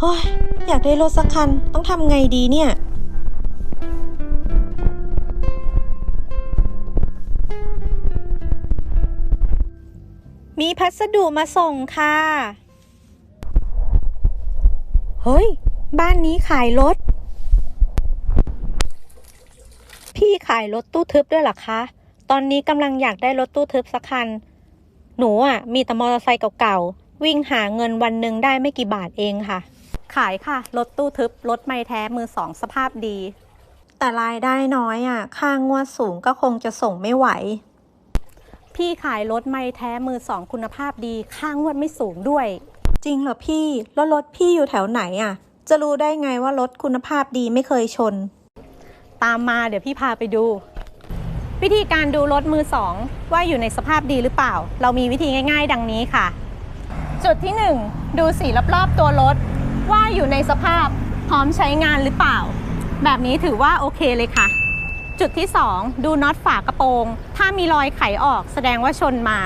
เฮ้ยอยากได้รถสักคัน ต้องทำไงดีเนี่ย มีพัสดุมาส่งค่ะ เฮ้ย บ้านนี้ขายรถ พี่ขายรถตู้ทึบด้วยหรอคะ ตอนนี้กำลังอยากได้รถตู้ทึบสักคัน หนูอะ มีแต่มอเตอร์ไซค์เก่าๆ วิ่งหาเงินวันหนึ่งได้ไม่กี่บาทเองค่ะ ขายค่ะ รถตู้ทึบ รถไม่แท้มือสองสภาพดี แต่รายได้น้อยอะ ค่างวดสูงก็คงจะส่งไม่ไหว พี่ขายรถไม่แท้มือสองคุณภาพดี ค่างวดไม่สูงด้วย จริงเหรอพี่ แล้วรถพี่อยู่แถวไหนอะ จะรู้ได้ไงว่ารถคุณภาพดีไม่เคยชน ตามมาเดี๋ยวพี่พาไปดู วิธีการดูรถมือสองว่าอยู่ในสภาพดีหรือเปล่า เรามีวิธีง่าย ๆ ดังนี้ค่ะ จุดที่ 1 ดูสีรอบๆตัวรถ ว่าอยู่ในสภาพพร้อมใช้งานหรือเปล่า แบบนี้ถือว่าโอเคเลยค่ะ จุดที่ 2 ดูน็อตฝากระโปรง ถ้ามีรอยไขออกแสดงว่าชนมา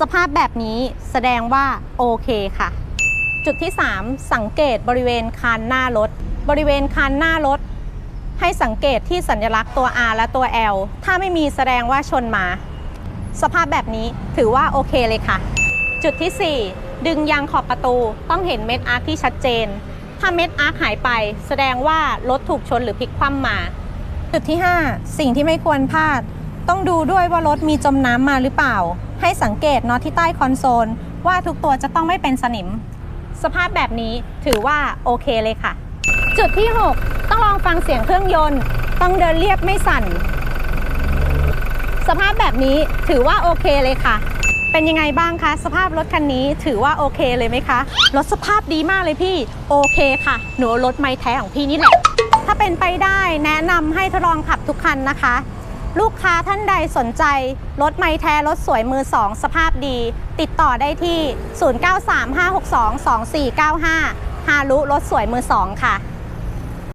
สภาพแบบนี้แสดงว่าโอเคค่ะ จุดที่ 3 สังเกตบริเวณคานหน้ารถ บริเวณคานหน้ารถ ให้สังเกตที่สัญลักษณ์ตัว R และตัว L ถ้าไม่มีแสดงว่าชนมา สภาพแบบนี้ถือว่าโอเคเลยค่ะ จุดที่ 4 ดึงยางขอบประตูต้องเห็นเม็ดอาร์คที่ชัดเจน ถ้าเม็ดอาร์คหายไป แสดงว่ารถถูกชนหรือพลิกคว่ำมา จุดที่ 5 สิ่งที่ไม่ควรพลาด ต้องดูด้วยว่ารถมีจมน้ำมาหรือเปล่า ให้สังเกตน็อตที่ใต้คอนโซล ว่าทุกตัวจะต้องไม่เป็นสนิม สภาพแบบนี้ถือว่าโอเคเลยค่ะ จุดที่ 6 ต้องลองฟังเสียงเครื่องยนต์ ต้องเดินเรียบไม่สั่น ภาพแบบนี้ถือว่าโอเคเลยค่ะ เป็นยังไงบ้างคะ สภาพรถคันนี้ถือว่าโอเคเลยไหมคะ รถสภาพดีมากเลยพี่ โอเคค่ะ หนูรถไม้แท้ของพี่นี่แหละ ถ้าเป็นไปได้แนะนำให้ทดลองขับทุกคันนะคะ ลูกค้าท่านใดสนใจ รถไม้แท้รถสวยมือสองสภาพดี ติดต่อได้ที่ 0935622495 ฮารุรถสวยมือสองค่ะ